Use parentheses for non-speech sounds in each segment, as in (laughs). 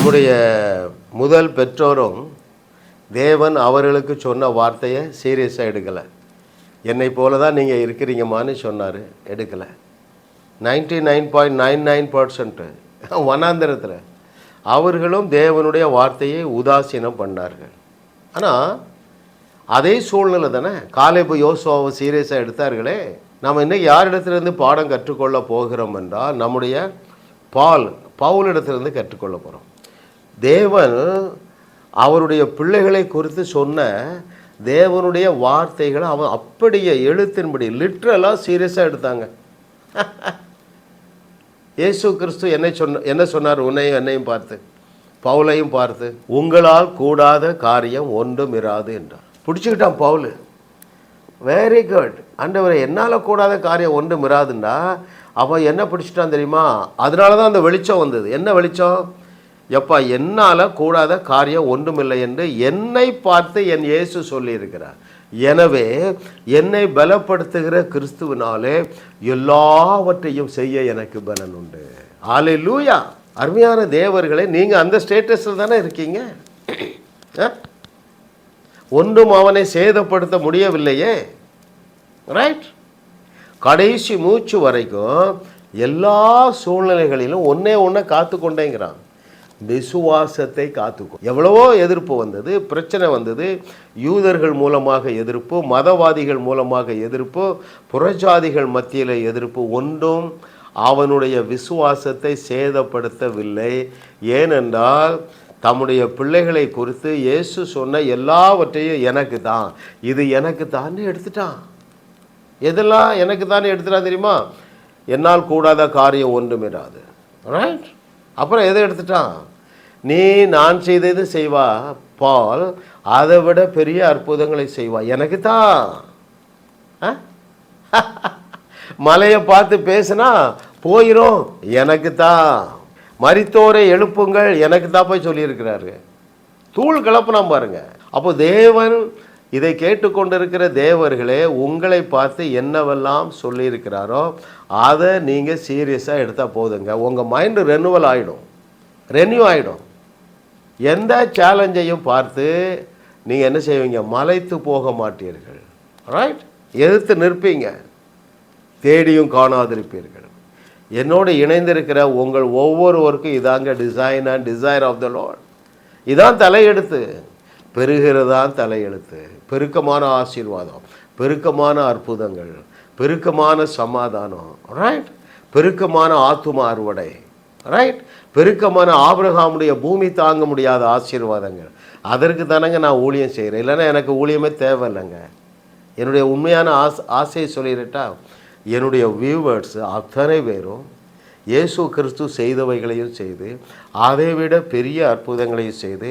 நம்முடைய முதல் பெற்றோரும் தேவன் அவர்களுக்கு சொன்ன வார்த்தையை சீரியஸாக எடுக்கலை. என்னை போல தான் நீங்கள் இருக்கிறீங்கம்மான்னு சொன்னார் எடுக்கலை. Ninety nine point nine nine percent வனாந்திரத்தில் அவர்களும் தேவனுடைய வார்த்தையை உதாசீனம் பண்ணார்கள். ஆனால் அதே சூழ்நிலை தானே? காலேபு யோசுவாவை சீரியஸாக எடுத்தார்களே. நம்ம இன்னைக்கு யாரிடத்துலேருந்து பாடம் கற்றுக்கொள்ள போகிறோம் என்றால் நம்முடைய பால் பவுலிடத்துலேருந்து கற்றுக்கொள்ள போகிறோம் தேவன் அவருடைய பிள்ளைகளை குறித்து சொன்ன தேவனுடைய வார்த்தைகளை அவன் அப்படியே எழுத்தின்படி லிட்ரலாக சீரியஸாக எடுத்தாங்க. (laughs) இயேசு கிறிஸ்து என்னை சொன்ன என்ன சொன்னார்? உன்னையும் என்னையும் பார்த்து பவுலையும் பார்த்து உங்களால் கூடாத காரியம் ஒன்றும் இராது என்றார். பிடிச்சிக்கிட்டான் பவுல். வெரி குட் ஆண்டவரை என்னால் கூடாத காரியம் ஒன்றும் இராதுன்னா அவன் என்ன பிடிச்சிட்டான் தெரியுமா? அதனால தான் அந்த வெளிச்சம் வந்தது. என்ன வெளிச்சம்? எப்பா என்னால் கூடாத காரியம் ஒன்றுமில்லை என்று என்னை பார்த்து என் இயேசு சொல்லியிருக்கிறார். எனவே என்னை பலப்படுத்துகிற கிறிஸ்துவினாலே எல்லாவற்றையும் செய்ய எனக்கு பலன் உண்டு. ஆலை லூயா அருமையான தேவர்களே நீங்கள் அந்த ஸ்டேட்டஸில் தானே இருக்கீங்க? ஒன்றும் அவனை சேதப்படுத்த முடியவில்லையே. ரைட் கடைசி மூச்சு வரைக்கும் எல்லா சூழ்நிலைகளிலும் ஒன்றே ஒன்றை காத்து கொண்டேங்கிறான் விசுவாசத்தை காத்துக்கும் எவ்வளவோ எதிர்ப்பு வந்தது பிரச்சனை வந்தது. யூதர்கள் மூலமாக எதிர்ப்பு மதவாதிகள் மூலமாக எதிர்ப்பு புறஜாதிகள் மத்தியில் எதிர்ப்பு ஒன்றும் அவனுடைய விசுவாசத்தை சேதப்படுத்தவில்லை. ஏனென்றால் தம்முடைய பிள்ளைகளை குறித்து இயேசு சொன்ன எல்லாவற்றையும் எனக்கு தான் இது எனக்கு தான் எடுத்துட்டான். எதெல்லாம் எனக்கு தானே எடுத்துட்டா தெரியுமா? என்னால் கூடாத காரியம் ஒன்றுமிடாது ரைட் அப்புறம் எதை எடுத்துட்டான்? நீ நான் செய்தது செய்வா பால் அதை விட பெரிய அற்புதங்களை செய்வா. எனக்கு தான் மலையை பார்த்து பேசுனா போயிரும். எனக்கு தான் மரித்தோரை எழுப்புங்கள். எனக்கு தான் போய் சொல்லியிருக்கிறாரு. தூள் கலப்புனா பாருங்க. அப்போ தேவன் இதை கேட்டுக்கொண்டிருக்கிற தேவர்களே உங்களை பார்த்து என்னவெல்லாம் சொல்லியிருக்கிறாரோ அதை நீங்கள் சீரியஸாக எடுத்தால் போதுங்க. உங்கள் மைண்டு ரெனுவல் ஆகிடும் ரெனியூ ஆகிடும் எந்த சேலஞ்சையும் பார்த்து நீங்கள் என்ன செய்வீங்க? மலைத்து போக மாட்டீர்கள். ரைட் எதிர்த்து நிற்பீங்க. தேடியும் காணாதிருப்பீர்கள். என்னோடு இணைந்திருக்கிற உங்கள் ஒவ்வொருவருக்கும் இதாங்க design and desire of the lord இதான் தலையெழுத்து. பெருகிறதான் தலையெழுத்து. பெருக்கமான ஆசீர்வாதம். பெருக்கமான அற்புதங்கள். பெருக்கமான சமாதானம். ரைட் பெருக்கமான ஆத்தும அறுவடை. ரைட் பெருக்கமான ஆபிரகாமுடைய பூமி தாங்க முடியாத ஆசீர்வாதங்கள். அதற்கு தானங்க நான் ஊழியம் செய்கிறேன். இல்லைன்னா எனக்கு ஊழியமே தேவையில்லைங்க. என்னுடைய உண்மையான ஆஸ் ஆசையை சொல்லிடட்டா? என்னுடைய வியூவர்ஸ் அத்தனை பேரும் இயேசு கிறிஸ்து செய்தவைகளையும் செய்து அதை விட பெரிய அற்புதங்களையும் செய்து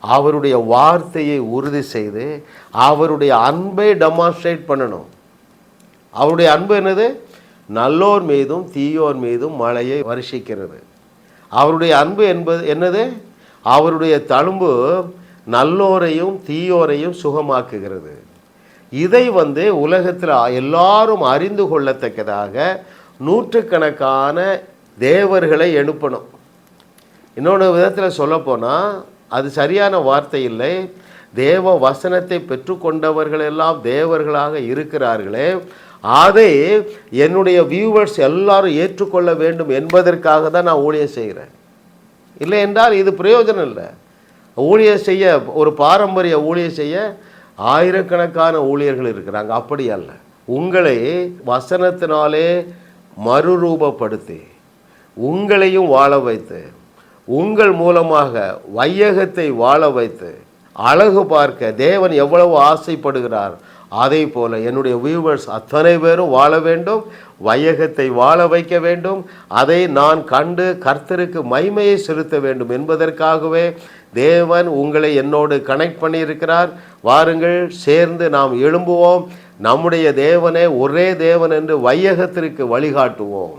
அவருடைய வார்த்தையை உறுதி செய்து அவருடைய அன்பை டெமான்ஸ்ட்ரேட் பண்ணணும். அவருடைய அன்பு என்னது? நல்லோர் மீதும் தீயோர் மீதும் மழையை வருஷிக்கிறது. அவருடைய அன்பு என்பது என்னது? அவருடைய தழும்பு நல்லோரையும் தீயோரையும் சுகமாக்குகிறது. இதை வந்து உலகத்தில் எல்லாரும் அறிந்து கொள்ளத்தக்கதாக நூற்றுக்கணக்கான தேவர்களை எழுப்பணும். இன்னொன்று விதத்தில் சொல்லப்போனால் அது சரியான வார்த்தை இல்லை. தேவ வசனத்தை பெற்றுக்கொண்டவர்கள் எல்லாம் தேவர்களாக இருக்கிறார்களே. அதை என்னுடைய வியூவர்ஸ் எல்லாரும் ஏற்றுக்கொள்ள வேண்டும் என்பதற்காக தான் நான் ஊழியம் செய்கிறேன். இல்லை என்றால் இது பிரயோஜனம் இல்லை. ஊழியர் செய்ய ஒரு பாரம்பரிய ஊழியர் செய்ய ஆயிரக்கணக்கான ஊழியர்கள் இருக்கிறாங்க. அப்படி அல்ல. உங்களை வசனத்தினாலே மறுரூபப்படுத்தி உங்களையும் வாழ வைத்து உங்கள் மூலமாக வையகத்தை வாழ வைத்து அழகு பார்க்க தேவன் எவ்வளவு ஆசைப்படுகிறார் அதே போல் என்னுடைய வியூவர்ஸ் அத்தனை பேரும் வாழ வேண்டும் வையகத்தை வாழ வைக்க வேண்டும் அதை நான் கண்டு கர்த்தருக்கு மைமையை செலுத்த வேண்டும் என்பதற்காகவே தேவன் உங்களை என்னோடு கனெக்ட் பண்ணியிருக்கிறார். வாருங்கள் சேர்ந்து நாம் எழும்புவோம். நம்முடைய தேவனே ஒரே தேவன் என்று வையகத்திற்கு வழிகாட்டுவோம்.